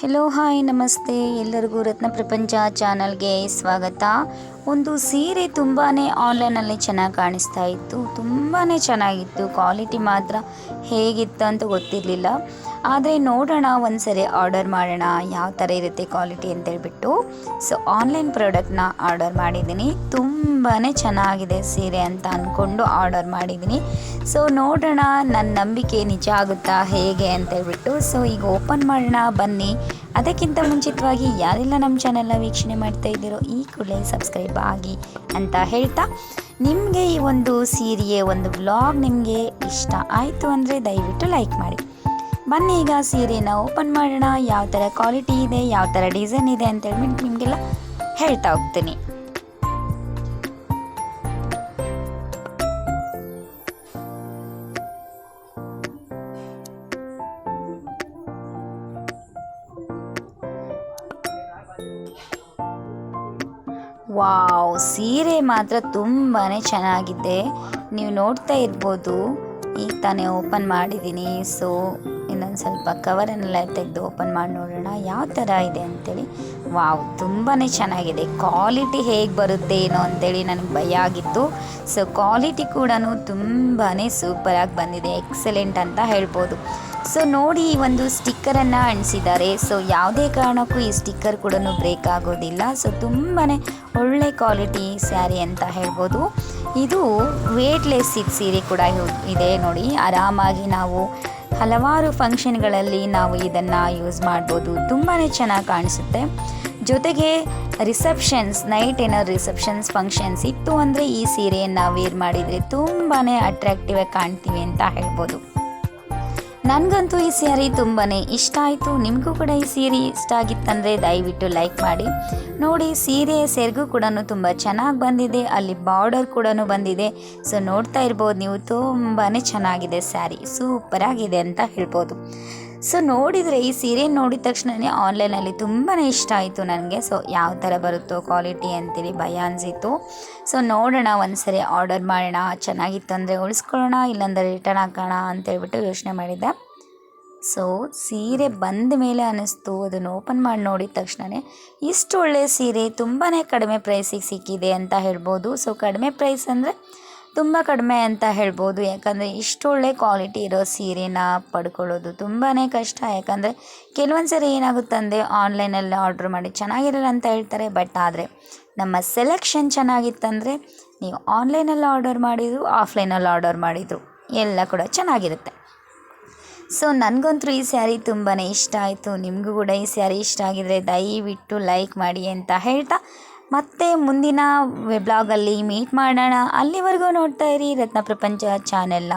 Hello hi ನಮಸ್ತೆ. ಎಲ್ಲರಿಗೂ ರತ್ನ ಪ್ರಪಂಚ ಚಾನಲ್ಗೆ ಸ್ವಾಗತ. ಒಂದು ಸೀರೆ ತುಂಬಾ ಆನ್ಲೈನಲ್ಲಿ ಚೆನ್ನಾಗಿ ಕಾಣಿಸ್ತಾ ಇತ್ತು. ತುಂಬಾ ಚೆನ್ನಾಗಿತ್ತು. ಕ್ವಾಲಿಟಿ ಮಾತ್ರ ಹೇಗಿತ್ತು ಅಂತ ಗೊತ್ತಿರಲಿಲ್ಲ. ಆದರೆ ನೋಡೋಣ, ಒಂದ್ಸರಿ ಆರ್ಡರ್ ಮಾಡೋಣ, ಯಾವ ಥರ ಇರುತ್ತೆ ಕ್ವಾಲಿಟಿ ಅಂತೇಳ್ಬಿಟ್ಟು ಸೊ, ಆನ್ಲೈನ್ ಪ್ರಾಡಕ್ಟ್ನ ಆರ್ಡರ್ ಮಾಡಿದ್ದೀನಿ. ತುಂಬಾ ಚೆನ್ನಾಗಿದೆ ಸೀರೆ ಅಂತ ಅಂದ್ಕೊಂಡು ಆರ್ಡರ್ ಮಾಡಿದ್ದೀನಿ. ಸೊ, ನೋಡೋಣ ನನ್ನ ನಂಬಿಕೆ ನಿಜ ಆಗುತ್ತಾ ಹೇಗೆ ಅಂತೇಳ್ಬಿಟ್ಟು ಸೊ, ಈಗ ಓಪನ್ ಮಾಡೋಣ, ಬನ್ನಿ. ಅದಕ್ಕಿಂತ ಮುಂಚಿತವಾಗಿ ಯಾರೆಲ್ಲ ನಮ್ಮ ಚಾನೆಲ್ನ ವೀಕ್ಷಣೆ ಮಾಡ್ತಾ ಇದ್ದೀರೋ ಈ ಕೂಡಲೇ ಸಬ್ಸ್ಕ್ರೈಬ್ ಆಗಿ ಅಂತ ಹೇಳ್ತಾ ನಿಮಗೆ ಈ ಒಂದು ಸೀರೆಯ ಒಂದು ಬ್ಲಾಗ್ ನಿಮಗೆ ಇಷ್ಟ ಆಯಿತು ಅಂದರೆ ದಯವಿಟ್ಟು ಲೈಕ್ ಮಾಡಿ. ಬನ್ನಿ ಈಗ ಸೀರೆನ ಓಪನ್ ಮಾಡೋಣ. ಯಾವ ಥರ ಕ್ವಾಲಿಟಿ ಇದೆ, ಯಾವ ಥರ ಡಿಸೈನ್ ಇದೆ ಅಂತ ಹೇಳ್ಬಿಟ್ಟು ನಿಮಗೆಲ್ಲ ಹೇಳ್ತಾ ಹೋಗ್ತೀನಿ. ವಾವ್, ಸೀರೆ ಮಾತ್ರ ತುಂಬಾ ಚೆನ್ನಾಗಿದೆ. ನೀವು ನೋಡ್ತಾ ಇರ್ಬೋದು ಈಗ ತಾನೇ ಓಪನ್ ಮಾಡಿದ್ದೀನಿ. ಸೊ ಇನ್ನೊಂದು ಸ್ವಲ್ಪ ಕವರನ್ನೆಲ್ಲ ತೆಗೆದು ಓಪನ್ ಮಾಡಿ ನೋಡೋಣ, ಯಾವ ಥರ ಇದೆ ಅಂತೇಳಿ. ವಾವ್ ತುಂಬಾ ಚೆನ್ನಾಗಿದೆ. ಕ್ವಾಲಿಟಿ ಹೇಗೆ ಬರುತ್ತೆ ಏನೋ ಅಂಥೇಳಿ ನನಗೆ ಭಯ ಆಗಿತ್ತು. ಸೊ ಕ್ವಾಲಿಟಿ ಕೂಡ ತುಂಬಾ ಸೂಪರಾಗಿ ಬಂದಿದೆ. ಎಕ್ಸಲೆಂಟ್ ಅಂತ ಹೇಳ್ಬೋದು. ಸೊ ನೋಡಿ ಈ ಒಂದು ಸ್ಟಿಕ್ಕರನ್ನು ಅಂಟಿಸಿದ್ದಾರೆ ಸೊ ಯಾವುದೇ ಕಾರಣಕ್ಕೂ ಈ ಸ್ಟಿಕ್ಕರ್ ಕೂಡ ಬ್ರೇಕ್ ಆಗೋದಿಲ್ಲ. ಸೊ ತುಂಬಾ ಒಳ್ಳೆ ಕ್ವಾಲಿಟಿ ಸ್ಯಾರಿ ಅಂತ ಹೇಳ್ಬೋದು. ಇದು ವೇಟ್ಲೆಸ್ ಸೀರೆ ಕೂಡ ಇದೆ ನೋಡಿ. ಆರಾಮಾಗಿ ನಾವು ಹಲವಾರು ಫಂಕ್ಷನ್ಗಳಲ್ಲಿ ನಾವು ಇದನ್ನು ಯೂಸ್ ಮಾಡ್ಬೋದು. ತುಂಬಾ ಚೆನ್ನಾಗಿ ಕಾಣಿಸುತ್ತೆ. ಜೊತೆಗೆ ರಿಸೆಪ್ಷನ್ಸ್, ನೈಟ್ ಏನಾದ್ರು ರಿಸೆಪ್ಷನ್ಸ್, ಫಂಕ್ಷನ್ಸ್ ಇತ್ತು ಅಂದರೆ ಈ ಸೀರೆಯನ್ನು ವೇರ್ ಮಾಡಿದರೆ ತುಂಬಾ ಅಟ್ರಾಕ್ಟಿವ್ ಆಗಿ ಕಾಣ್ತೀವಿ ಅಂತ ಹೇಳ್ಬೋದು. ನನಗಂತೂ ಈ ಸ್ಯಾರಿ ತುಂಬಾ ಇಷ್ಟ ಆಯಿತು. ನಿಮಗೂ ಕೂಡ ಈ ಸೀರೆ ಇಷ್ಟ ಆಗಿತ್ತಂದರೆ ದಯವಿಟ್ಟು ಲೈಕ್ ಮಾಡಿ. ನೋಡಿ, ಸೀರೆ ಸೆರಗು ಕೂಡ ತುಂಬ ಚೆನ್ನಾಗಿ ಬಂದಿದೆ. ಅಲ್ಲಿ ಬಾರ್ಡರ್ ಕೂಡ ಬಂದಿದೆ. ಸೊ, ನೋಡ್ತಾ ಇರ್ಬೋದು ನೀವು. ತುಂಬಾ ಚೆನ್ನಾಗಿದೆ ಸ್ಯಾರಿ. ಸೂಪರಾಗಿದೆ ಅಂತ ಹೇಳ್ಬೋದು. ಸೊ ನೋಡಿದರೆ ಈ ಸೀರೆ ನೋಡಿದ ತಕ್ಷಣವೇ ಆನ್ಲೈನಲ್ಲಿ ತುಂಬಾ ಇಷ್ಟ ಆಯಿತು ನನಗೆ. ಸೊ ಯಾವ ಥರ ಬರುತ್ತೋ ಕ್ವಾಲಿಟಿ ಅಂತೇಳಿ ಭಯ ಅನಿಸಿತ್ತು. ಸೊ ನೋಡೋಣ, ಒಂದ್ಸರಿ ಆರ್ಡರ್ ಮಾಡೋಣ, ಚೆನ್ನಾಗಿತ್ತು ಅಂದರೆ ಉಳಿಸ್ಕೊಳ್ಳೋಣ, ಇಲ್ಲಾಂದರೆ ರಿಟರ್ನ್ ಹಾಕೋಣ ಅಂತೇಳ್ಬಿಟ್ಟು ಯೋಚನೆ ಮಾಡಿದ್ದೆ. ಸೊ ಸೀರೆ ಬಂದ ಮೇಲೆ ಅನ್ನಿಸ್ತು. ಅದನ್ನು ಓಪನ್ ಮಾಡಿ ನೋಡಿದ ತಕ್ಷಣವೇ ಇಷ್ಟು ಒಳ್ಳೆಯ ಸೀರೆ ತುಂಬಾ ಕಡಿಮೆ ಪ್ರೈಸಿಗೆ ಸಿಕ್ಕಿದೆ ಅಂತ ಹೇಳ್ಬೋದು. ಸೊ ಕಡಿಮೆ ಪ್ರೈಸ್ ಅಂದರೆ ತುಂಬ ಕಡಿಮೆ ಅಂತ ಹೇಳ್ಬೋದು. ಯಾಕಂದರೆ ಇಷ್ಟೊಳ್ಳೆ ಕ್ವಾಲಿಟಿ ಇರೋ ಸೀರೆನ ಪಡ್ಕೊಳ್ಳೋದು ತುಂಬಾ ಕಷ್ಟ. ಯಾಕಂದರೆ ಕೆಲವೊಂದು ಸರಿ ಏನಾಗುತ್ತಂದರೆ ಆನ್ಲೈನಲ್ಲಿ ಆರ್ಡ್ರ್ ಮಾಡಿ ಚೆನ್ನಾಗಿರಲ್ಲ ಅಂತ ಹೇಳ್ತಾರೆ. ಬಟ್ ಆದರೆ ನಮ್ಮ ಸೆಲೆಕ್ಷನ್ ಚೆನ್ನಾಗಿತ್ತಂದರೆ ನೀವು ಆನ್ಲೈನಲ್ಲಿ ಆರ್ಡರ್ ಮಾಡಿದ್ರು ಆಫ್ಲೈನಲ್ಲಿ ಆರ್ಡರ್ ಮಾಡಿದ್ರು, ಎಲ್ಲ ಕೂಡ ಚೆನ್ನಾಗಿರುತ್ತೆ. ಸೊ ನನಗಂತೂ ಈ ಸ್ಯಾರಿ ತುಂಬಾ ಇಷ್ಟ ಆಯಿತು. ನಿಮಗೂ ಕೂಡ ಈ ಸ್ಯಾರಿ ಇಷ್ಟ ಆಗಿದರೆ ದಯವಿಟ್ಟು ಲೈಕ್ ಮಾಡಿ ಅಂತ ಹೇಳ್ತಾ ಮತ್ತೆ ಮುಂದಿನ ಬ್ಲಾಗಲ್ಲಿ ಮೀಟ್ ಮಾಡೋಣ. ಅಲ್ಲಿವರೆಗೂ ನೋಡ್ತಾ ಇರಿ ರತ್ನ ಪ್ರಪಂಚ ಚಾನೆಲ್ನ